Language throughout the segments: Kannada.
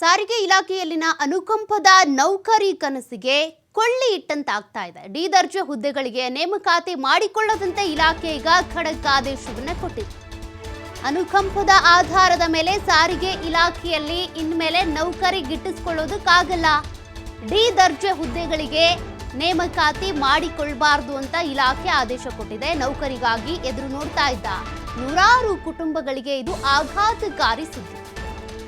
ಸಾರಿಗೆ ಇಲಾಖೆಯಲ್ಲಿನ ಅನುಕಂಪದ ನೌಕರಿ ಕನಸಿಗೆ ಕೊಳ್ಳಿ ಇಟ್ಟಂತಾಗ್ತಾ ಇದೆ. ಡಿ ದರ್ಜೆ ಹುದ್ದೆಗಳಿಗೆ ನೇಮಕಾತಿ ಮಾಡಿಕೊಳ್ಳದಂತೆ ಇಲಾಖೆ ಈಗ ಖಡಕ್ ಆದೇಶವನ್ನ ಕೊಟ್ಟಿದೆ. ಅನುಕಂಪದ ಆಧಾರದ ಮೇಲೆ ಸಾರಿಗೆ ಇಲಾಖೆಯಲ್ಲಿ ಇನ್ಮೇಲೆ ನೌಕರಿ ಗಿಟ್ಟಿಸಿಕೊಳ್ಳೋದಕ್ಕಾಗಲ್ಲ ಡಿ ದರ್ಜೆ ಹುದ್ದೆಗಳಿಗೆ ನೇಮಕಾತಿ ಮಾಡಿಕೊಳ್ಬಾರ್ದು ಅಂತ ಇಲಾಖೆ ಆದೇಶ ಕೊಟ್ಟಿದೆ. ನೌಕರಿಗಾಗಿ ಎದುರು ನೋಡ್ತಾ ಇದ್ದ ನೂರಾರು ಕುಟುಂಬಗಳಿಗೆ ಇದು ಆಘಾತಕಾರಿ ಸುದ್ದಿ.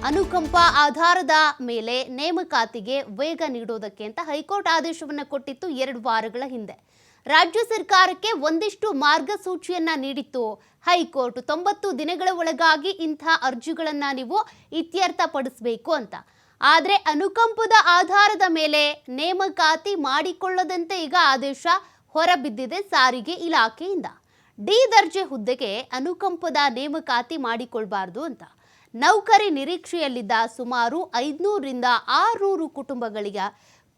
ಅನುಕಂಪ ಆಧಾರದ ಮೇಲೆ ನೇಮಕಾತಿಗೆ ವೇಗ ನೀಡೋದಕ್ಕೆ ಅಂತ ಹೈಕೋರ್ಟ್ ಆದೇಶವನ್ನು ಕೊಟ್ಟಿತ್ತು ಎರಡು ವಾರಗಳ ಹಿಂದೆ. ರಾಜ್ಯ ಸರ್ಕಾರಕ್ಕೆ ಒಂದಿಷ್ಟು ಮಾರ್ಗಸೂಚಿಯನ್ನ ನೀಡಿತ್ತು. ಹೈಕೋರ್ಟ್ ತೊಂಬತ್ತು ದಿನಗಳ ಒಳಗಾಗಿ ಇಂಥ ಅರ್ಜಿಗಳನ್ನ ನೀವು ಇತ್ಯರ್ಥಪಡಿಸಬೇಕು ಅಂತ. ಆದರೆ ಅನುಕಂಪದ ಆಧಾರದ ಮೇಲೆ ನೇಮಕಾತಿ ಮಾಡಿಕೊಳ್ಳದಂತೆ ಈಗ ಆದೇಶ ಹೊರಬಿದ್ದಿದೆ ಸಾರಿಗೆ ಇಲಾಖೆಯಿಂದ. ಡಿ ದರ್ಜೆ ಹುದ್ದೆಗೆ ಅನುಕಂಪದ ನೇಮಕಾತಿ ಮಾಡಿಕೊಳ್ಬಾರ್ದು ಅಂತ. ನೌಕರಿ ನಿರೀಕ್ಷೆಯಲ್ಲಿದ್ದ ಸುಮಾರು ಐದುನೂರರಿಂದ ಆರುನೂರು ಕುಟುಂಬಗಳಿಗೆ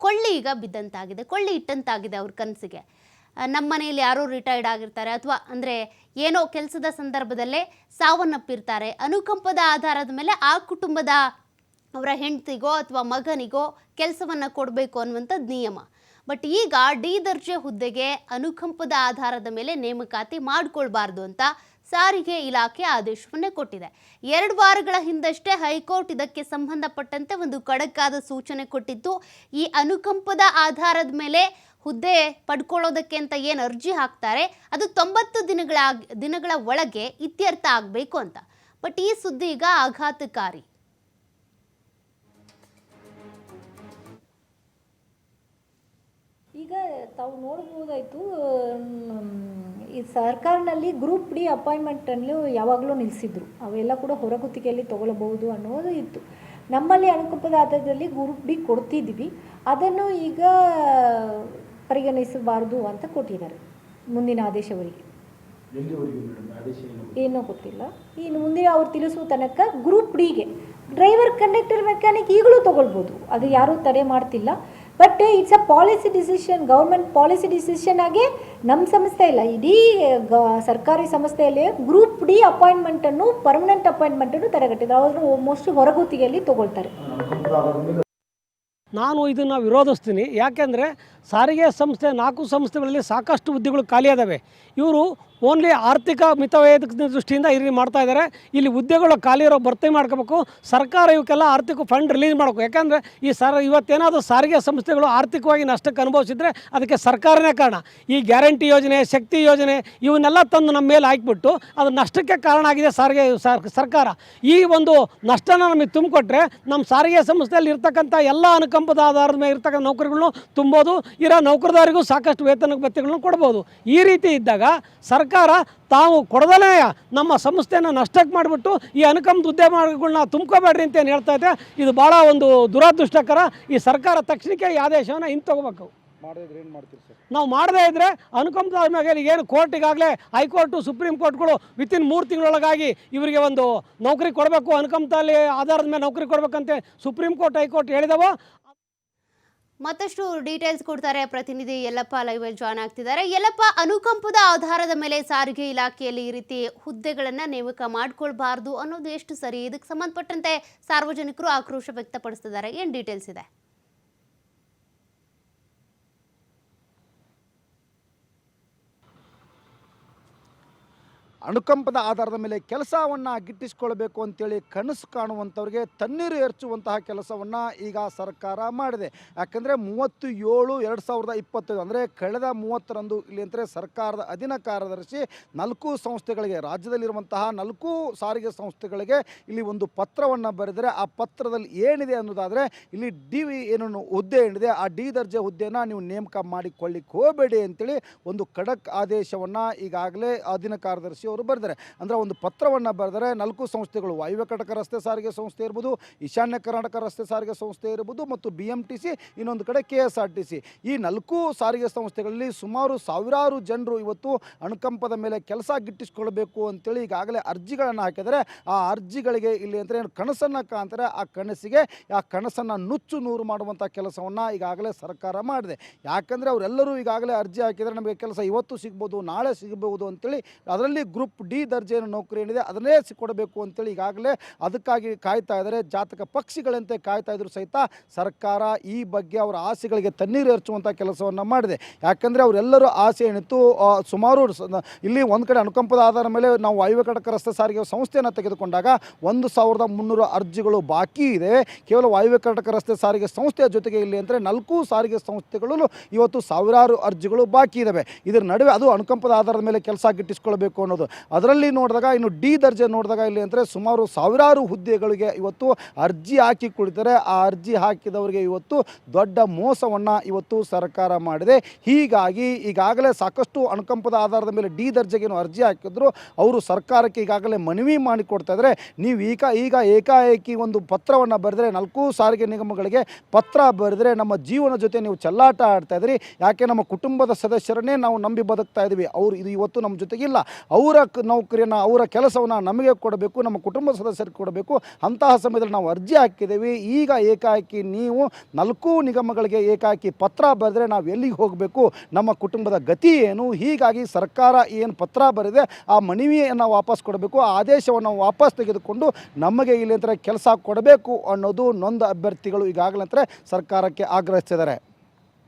ಕೊಳ್ಳಿ ಈಗ ಬಿದ್ದಂತಾಗಿದೆ, ಕೊಳ್ಳಿ ಇಟ್ಟಂತಾಗಿದೆ ಅವ್ರ ಕನಸಿಗೆ. ನಮ್ಮ ಮನೆಯಲ್ಲಿ ಯಾರೋ ರಿಟೈರ್ಡ್ ಆಗಿರ್ತಾರೆ ಅಥವಾ ಅಂದರೆ ಏನೋ ಕೆಲಸದ ಸಂದರ್ಭದಲ್ಲೇ ಸಾವನ್ನಪ್ಪಿರ್ತಾರೆ. ಅನುಕಂಪದ ಆಧಾರದ ಮೇಲೆ ಆ ಕುಟುಂಬದ ಅವರ ಹೆಂಡತಿಗೋ ಅಥವಾ ಮಗನಿಗೋ ಕೆಲಸವನ್ನು ಕೊಡಬೇಕು ಅನ್ನುವಂಥದ್ದು ನಿಯಮ. ಬಟ್ ಈಗ ಡಿ ದರ್ಜೆ ಹುದ್ದೆಗೆ ಅನುಕಂಪದ ಆಧಾರದ ಮೇಲೆ ನೇಮಕಾತಿ ಮಾಡಿಕೊಳ್ಬಾರ್ದು ಅಂತ ಸಾರಿಗೆ ಇಲಾಖೆ ಆದೇಶವನ್ನೇ ಕೊಟ್ಟಿದೆ. ಎರಡು ವಾರಗಳ ಹಿಂದಷ್ಟೇ ಹೈಕೋರ್ಟ್ ಇದಕ್ಕೆ ಸಂಬಂಧಪಟ್ಟಂತೆ ಒಂದು ಕಡಕಾದ ಸೂಚನೆ ಕೊಟ್ಟಿತ್ತು ಈ ಅನುಕಂಪದ ಆಧಾರದ ಮೇಲೆ ಹುದ್ದೆ ಪಡ್ಕೊಳ್ಳೋದಕ್ಕೆ ಅಂತ ಏನು ಅರ್ಜಿ ಹಾಕ್ತಾರೆ, ಅದು ತೊಂಬತ್ತು ದಿನಗಳ ದಿನಗಳ ಒಳಗೆ ಇತ್ಯರ್ಥ ಆಗಬೇಕು ಅಂತ. ಬಟ್ ಈ ಸುದ್ದಿ ಈಗ ಆಘಾತಕಾರಿ. ಈಗ ತಾವು ನೋಡ್ಬೋದಾಯಿತು ಈ ಸರ್ಕಾರನಲ್ಲಿ ಗ್ರೂಪ್ ಡಿ ಅಪಾಯಿಂಟ್ಮೆಂಟನ್ನು ಯಾವಾಗಲೂ ನಿಲ್ಲಿಸಿದ್ರು ಅವೆಲ್ಲ ಕೂಡ ಹೊರಗುತ್ತಿಗೆಯಲ್ಲಿ ತಗೊಳ್ಳಬಹುದು ಅನ್ನೋದು ಇತ್ತು. ನಮ್ಮಲ್ಲಿ ಅನುಕಂಪದ ಆಧಾರದಲ್ಲಿ ಗ್ರೂಪ್ ಡಿ ಕೊಡ್ತಿದ್ವಿ ಅದನ್ನು ಈಗ ಪರಿಗಣಿಸಬಾರ್ದು ಅಂತ ಕೊಟ್ಟಿದ್ದಾರೆ ಮುಂದಿನ ಆದೇಶವರಿಗೆ. ಏನೂ ಗೊತ್ತಿಲ್ಲ? ಇನ್ನು ಮುಂದಿನ ಅವ್ರು ತಿಳಿಸುವ ತನಕ ಗ್ರೂಪ್ ಡಿಗೆ ಡ್ರೈವರ್ ಕಂಡಕ್ಟರ್ ಮೆಕ್ಯಾನಿಕ್ ಈಗಲೂ ತೊಗೊಳ್ಬೋದು ಅದು ಯಾರೂ ತಡೆ ಮಾಡ್ತಿಲ್ಲ. But it's a policy decision government policy decision ಆಗಿ ನಮ್ಮ ಸಂಸ್ಥೆ ಇಲ್ಲ. ಇಡೀ ಗ, ಸರ್ಕಾರಿ ಸಂಸ್ಥೆಯಲ್ಲಿ ಗ್ರೂಪ್ ಡಿ ಅಪಾಯಿಂಟ್ಮೆಂಟನ್ನು ಪರ್ಮನೆಂಟ್ ಅಪಾಯಿಂಟ್ಮೆಂಟನ್ನು ತಡೆಗಟ್ಟಿದ್ದಾರೆ ಅವರು ಮೋಸ್ಟ್ಲಿ ಹೊರಗುತ್ತಿಗೆಯಲ್ಲಿ ತಗೊಳ್ತಾರೆ. ನಾನು ಇದನ್ನು ವಿರೋಧಿಸ್ತೀನಿ. ಯಾಕೆಂದರೆ ಸಾರಿಗೆ ಸಂಸ್ಥೆ ನಾಲ್ಕು ಸಂಸ್ಥೆಗಳಲ್ಲಿ ಸಾಕಷ್ಟು ಹುದ್ದೆಗಳು ಖಾಲಿಯಾದವೆ ಇವರು ಓನ್ಲಿ ಆರ್ಥಿಕ ಮಿತವ್ಯಯದ ದೃಷ್ಟಿಯಿಂದ ಇಲ್ಲಿ ಮಾಡ್ತಾ ಇದ್ದಾರೆ. ಇಲ್ಲಿ ಉದ್ಯೋಗಗಳು ಖಾಲಿ ಇರೋ ಭರ್ತಿ ಮಾಡ್ಕೋಬೇಕು. ಸರ್ಕಾರ ಇವಕ್ಕೆಲ್ಲ ಆರ್ಥಿಕ ಫಂಡ್ ರಿಲೀಸ್ ಮಾಡಬೇಕು. ಯಾಕಂದರೆ ಈ ಸರ್ ಇವತ್ತೇನಾದರೂ ಸಾರಿಗೆ ಸಂಸ್ಥೆಗಳು ಆರ್ಥಿಕವಾಗಿ ನಷ್ಟಕ್ಕೆ ಅನುಭವಿಸಿದ್ರೆ ಅದಕ್ಕೆ ಸರ್ಕಾರನೇ ಕಾರಣ. ಈ ಗ್ಯಾರಂಟಿ ಯೋಜನೆ, ಶಕ್ತಿ ಯೋಜನೆ ಇವನ್ನೆಲ್ಲ ತಂದು ನಮ್ಮ ಮೇಲೆ ಹಾಕಿಬಿಟ್ಟು ಅದು ನಷ್ಟಕ್ಕೆ ಕಾರಣ ಆಗಿದೆ ಸಾರಿಗೆ ಸರ್- ಸರ್ಕಾರ. ಈ ಒಂದು ನಷ್ಟನ ನಮಗೆ ತುಂಬಿಕೊಟ್ರೆ ನಮ್ಮ ಸಾರಿಗೆ ಸಂಸ್ಥೆಯಲ್ಲಿ ಇರ್ತಕ್ಕಂಥ ಎಲ್ಲ ಅನುಕಂಪದ ಆಧಾರದ ಮೇಲೆ ಇರ್ತಕ್ಕಂಥ ನೌಕರಿಗಳನ್ನು ತುಂಬೋದು. ಇರೋ ನೌಕರದಾರಿಗೂ ಸಾಕಷ್ಟು ವೇತನ ಭತ್ಯೆಗಳನ್ನು ಕೊಡ್ಬೋದು. ಈ ರೀತಿ ಇದ್ದಾಗ ಸರ್ಕಾರ ತಾವು ಕೊಡದಲೇ ನಮ್ಮ ಸಂಸ್ಥೆಯನ್ನು ನಷ್ಟಕ್ಕೆ ಮಾಡಿಬಿಟ್ಟು ಈ ಅನುಕಂಪದ ಉದ್ಯಮಗಳನ್ನ ತುಂಬ್ಕೋಬೇಡ್ರಿ ಅಂತ ಏನು ಹೇಳ್ತಾ ಇದೆ ಇದು ಭಾಳ ಒಂದು ದುರದೃಷ್ಟಕರ ಈ ಸರ್ಕಾರ ತಕ್ಷಣಕ್ಕೆ ಈ ಆದೇಶವನ್ನು ಹಿಂತಗೋಬೇಕು. ನಾವು ಮಾಡದೇ ಇದ್ರೆ ಅನುಕಂಪದ ಮೇಲೆ ಏನು ಕೋರ್ಟ್ ಈಗಾಗಲೇ ಹೈಕೋರ್ಟು ಸುಪ್ರೀಂ ಕೋರ್ಟ್ಗಳು ವಿತಿನ್ ಮೂರು ತಿಂಗಳೊಳಗಾಗಿ ಇವರಿಗೆ ಒಂದು ನೌಕರಿ ಕೊಡಬೇಕು ಅನುಕಂಪದಲ್ಲಿ ಆಧಾರದ ಮೇಲೆ ನೌಕರಿ ಕೊಡಬೇಕಂತೆ ಸುಪ್ರೀಂ ಕೋರ್ಟ್ ಹೈಕೋರ್ಟ್ ಹೇಳಿದವೋ ಮತ್ತಷ್ಟು ಡೀಟೇಲ್ಸ್ ಕೊಡ್ತಾರೆ. ಪ್ರತಿನಿಧಿ ಯಲ್ಲಪ್ಪ ಲೈವ್ ಜಾಯ್ನ್ ಆಗ್ತಿದ್ದಾರೆ. ಯಲ್ಲಪ್ಪ, ಅನುಕಂಪದ ಆಧಾರದ ಮೇಲೆ ಸಾರಿಗೆ ಇಲಾಖೆಯಲ್ಲಿ ಈ ರೀತಿ ಹುದ್ದೆಗಳನ್ನ ನೇಮಕ ಮಾಡ್ಕೊಳ್ಬಾರ್ದು ಅನ್ನೋದು ಎಷ್ಟು ಸರಿ? ಇದಕ್ಕೆ ಸಂಬಂಧಪಟ್ಟಂತೆ ಸಾರ್ವಜನಿಕರು ಆಕ್ರೋಶ ವ್ಯಕ್ತಪಡಿಸ್ತಿದ್ದಾರೆ. ಏನು ಡೀಟೇಲ್ಸ್ ಇದೆ? ಅನುಕಂಪದ ಆಧಾರದ ಮೇಲೆ ಕೆಲಸವನ್ನು ಗಿಟ್ಟಿಸಿಕೊಳ್ಬೇಕು ಅಂತೇಳಿ ಕನಸು ಕಾಣುವಂಥವ್ರಿಗೆ ತಣ್ಣೀರು ಎರಚುವಂತಹ ಕೆಲಸವನ್ನು ಈಗ ಸರ್ಕಾರ ಮಾಡಿದೆ. ಯಾಕಂದರೆ ಮೂವತ್ತು ಏಳು ಎರಡು ಸಾವಿರದ ಇಪ್ಪತ್ತೈದು ಅಂದರೆ ಕಳೆದ ಮೂವತ್ತರಂದು ಇಲ್ಲಿ ಅಂದರೆ ಸರ್ಕಾರದ ಅಧೀನ ಕಾರ್ಯದರ್ಶಿ ನಾಲ್ಕು ಸಂಸ್ಥೆಗಳಿಗೆ, ರಾಜ್ಯದಲ್ಲಿರುವಂತಹ ನಾಲ್ಕು ಸಾರಿಗೆ ಸಂಸ್ಥೆಗಳಿಗೆ ಇಲ್ಲಿ ಒಂದು ಪತ್ರವನ್ನು ಬರೆದರೆ ಆ ಪತ್ರದಲ್ಲಿ ಏನಿದೆ ಅನ್ನೋದಾದರೆ ಇಲ್ಲಿ ಡಿ ವಿ ಏನು ಹುದ್ದೆ ಏನಿದೆ, ಆ ಡಿ ದರ್ಜೆ ಹುದ್ದೆಯನ್ನು ನೀವು ನೇಮಕ ಮಾಡಿಕೊಳ್ಳಿಕ್ಕೆ ಹೋಗಬೇಡಿ ಅಂತೇಳಿ ಒಂದು ಖಡಕ್ ಆದೇಶವನ್ನು ಈಗಾಗಲೇ ಅಧೀನ ಕಾರ್ಯದರ್ಶಿ ಅವರು ಬರೆದರೆ. ಅಂದರೆ ಒಂದು ಪತ್ರವನ್ನು ಬರೆದರೆ ನಾಲ್ಕು ಸಂಸ್ಥೆಗಳು, ವಾಯುವ್ಯ ಕರ್ನಾಟಕ ರಸ್ತೆ ಸಾರಿಗೆ ಸಂಸ್ಥೆ ಇರ್ಬೋದು, ಈಶಾನ್ಯ ಕರ್ನಾಟಕ ರಸ್ತೆ ಸಾರಿಗೆ ಸಂಸ್ಥೆ ಇರ್ಬೋದು ಮತ್ತು ಬಿ ಎಂ ಸಿ ಇನ್ನೊಂದು ಕಡೆ K S R T C ಈ ನಾಲ್ಕು ಸಾರಿಗೆ ಸಂಸ್ಥೆಗಳಲ್ಲಿ ಸುಮಾರು ಸಾವಿರಾರು ಜನರು ಇವತ್ತು ಅಣುಕಂಪದ ಮೇಲೆ ಕೆಲಸ ಗಿಟ್ಟಿಸ್ಕೊಳ್ಬೇಕು ಅಂತೇಳಿ ಈಗಾಗಲೇ ಅರ್ಜಿಗಳನ್ನು ಹಾಕಿದರೆ ಆ ಅರ್ಜಿಗಳಿಗೆ ಇಲ್ಲಿ ಅಂದರೆ ಏನು ಕನಸನ್ನು ಕಾಣ್ತಾರೆ. ಆ ಕನಸಿಗೆ, ಆ ಕನಸನ್ನು ನುಚ್ಚು ನೂರು ಮಾಡುವಂಥ ಕೆಲಸವನ್ನು ಈಗಾಗಲೇ ಸರ್ಕಾರ ಮಾಡಿದೆ. ಯಾಕಂದರೆ ಅವರೆಲ್ಲರೂ ಈಗಾಗಲೇ ಅರ್ಜಿ ಹಾಕಿದರೆ ನಮಗೆ ಕೆಲಸ ಇವತ್ತು ಸಿಗ್ಬೋದು, ನಾಳೆ ಸಿಗಬಹುದು ಅಂತೇಳಿ ಅದರಲ್ಲಿ ಗ್ರೂಪ್ ಡಿ ದರ್ಜೆಯ ನೌಕರಿ ಏನಿದೆ ಅದನ್ನೇ ಸಿ- ಕೊಡಬೇಕು ಅಂತೇಳಿ ಈಗಾಗಲೇ ಅದಕ್ಕಾಗಿ ಕಾಯ್ತಾ ಇದ್ದಾರೆ. ಜಾತಕ ಪಕ್ಷಿಗಳಂತೆ ಕಾಯ್ತಾ ಇದ್ರು ಸಹಿತ ಸರ್ಕಾರ ಈ ಬಗ್ಗೆ ಅವರ ಆಸೆಗಳಿಗೆ ತಣ್ಣೀರು ಎರಚುವಂಥ ಕೆಲಸವನ್ನು ಮಾಡಿದೆ. ಯಾಕಂದರೆ ಅವರೆಲ್ಲರೂ ಆಸೆ ಏನಿತ್ತು ಸುಮಾರು ಇಲ್ಲಿ ಒಂದು ಕಡೆ ಅನುಕಂಪದ ಆಧಾರದ ಮೇಲೆ ನಾವು ವಾಯುವ್ಯ ರಸ್ತೆ ಸಾರಿಗೆ ಸಂಸ್ಥೆಯನ್ನು ತೆಗೆದುಕೊಂಡಾಗ ಒಂದು ಸಾವಿರದ ಮುನ್ನೂರು ಅರ್ಜಿಗಳು ಬಾಕಿ ಇದೆ. ಕೇವಲ ವಾಯುವ್ಯ ಕರ್ನಾಟಕ ರಸ್ತೆ ಸಾರಿಗೆ ಸಂಸ್ಥೆಯ ಜೊತೆಗೆ ಇಲ್ಲಿ ಅಂದರೆ ನಾಲ್ಕು ಸಾರಿಗೆ ಸಂಸ್ಥೆಗಳು ಇವತ್ತು ಸಾವಿರಾರು ಅರ್ಜಿಗಳು ಬಾಕಿ ಇದ್ದಾವೆ ಇದರ ನಡುವೆ ಅದು ಅನುಕಂಪದ ಆಧಾರದ ಮೇಲೆ ಕೆಲಸ ಗಿಟ್ಟಿಸ್ಕೊಳ್ಬೇಕು ಅನ್ನೋದು ಅದರಲ್ಲಿ ನೋಡಿದಾಗ, ಇನ್ನು ಡಿ ದರ್ಜೆ ನೋಡಿದಾಗ ಇಲ್ಲಿ ಅಂದರೆ ಸುಮಾರು ಸಾವಿರಾರು ಹುದ್ದೆಗಳಿಗೆ ಇವತ್ತು ಅರ್ಜಿ ಹಾಕಿ ಕುಳಿತಾರೆ. ಆ ಅರ್ಜಿ ಹಾಕಿದವರಿಗೆ ಇವತ್ತು ದೊಡ್ಡ ಮೋಸವನ್ನು ಇವತ್ತು ಸರ್ಕಾರ ಮಾಡಿದೆ. ಹೀಗಾಗಿ ಈಗಾಗಲೇ ಸಾಕಷ್ಟು ಅಣಕಂಪದ ಆಧಾರದ ಮೇಲೆ ಡಿ ದರ್ಜೆಗೆ ಏನು ಅರ್ಜಿ ಹಾಕಿದ್ರು. ಅವರು ಸರ್ಕಾರಕ್ಕೆ ಈಗಾಗಲೇ ಮನವಿ ಮಾಡಿಕೊಡ್ತಾ ಇದ್ದಾರೆ. ನೀವು ಈಗ ಈಗ ಏಕಾಏಕಿ ಒಂದು ಪತ್ರವನ್ನು ಬರೆದರೆ, ನಾಲ್ಕು ಸಾರಿಗೆ ನಿಗಮಗಳಿಗೆ ಪತ್ರ ಬರೆದರೆ ನಮ್ಮ ಜೀವನ ಜೊತೆ ನೀವು ಚೆಲ್ಲಾಟ ಆಡ್ತಾ ಇದ್ರಿ ಯಾಕೆ, ನಮ್ಮ ಕುಟುಂಬದ ಸದಸ್ಯರನ್ನೇ ನಾವು ನಂಬಿ ಬದುಕ್ತಾ ಇದ್ದೀವಿ. ಅವರು ಇದು ಇವತ್ತು ನಮ್ಮ ಜೊತೆಗಿಲ್ಲ. ಅವರ ನೌಕರಿಯನ್ನು, ಅವರ ಕೆಲಸವನ್ನು ನಮಗೆ ಕೊಡಬೇಕು, ನಮ್ಮ ಕುಟುಂಬ ಸದಸ್ಯರಿಗೆ ಕೊಡಬೇಕು, ಅಂತಹ ಸಮಯದಲ್ಲಿ ನಾವು ಅರ್ಜಿ ಹಾಕಿದ್ದೀವಿ. ಈಗ ಏಕಾಏಕಿ ನೀವು ನಾಲ್ಕು ನಿಗಮಗಳಿಗೆ ಏಕಾಏಕಿ ಪತ್ರ ಬರೆದರೆ ನಾವು ಎಲ್ಲಿಗೆ ಹೋಗಬೇಕು? ನಮ್ಮ ಕುಟುಂಬದ ಗತಿ ಏನು? ಹೀಗಾಗಿ ಸರ್ಕಾರ ಏನು ಪತ್ರ ಬರೆದೆ ಆ ಮನವಿಯನ್ನು ವಾಪಸ್ ಕೊಡಬೇಕು. ಆ ಆದೇಶವನ್ನು ವಾಪಸ್ ತೆಗೆದುಕೊಂಡು ನಮಗೆ ಇಲ್ಲಿ ಕೆಲಸ ಕೊಡಬೇಕು ಅನ್ನೋದು ನೊಂದ ಅಭ್ಯರ್ಥಿಗಳು ಈಗಾಗಲೇ ಸರ್ಕಾರಕ್ಕೆ ಆಗ್ರಹಿಸ್ತಿದ್ದಾರೆ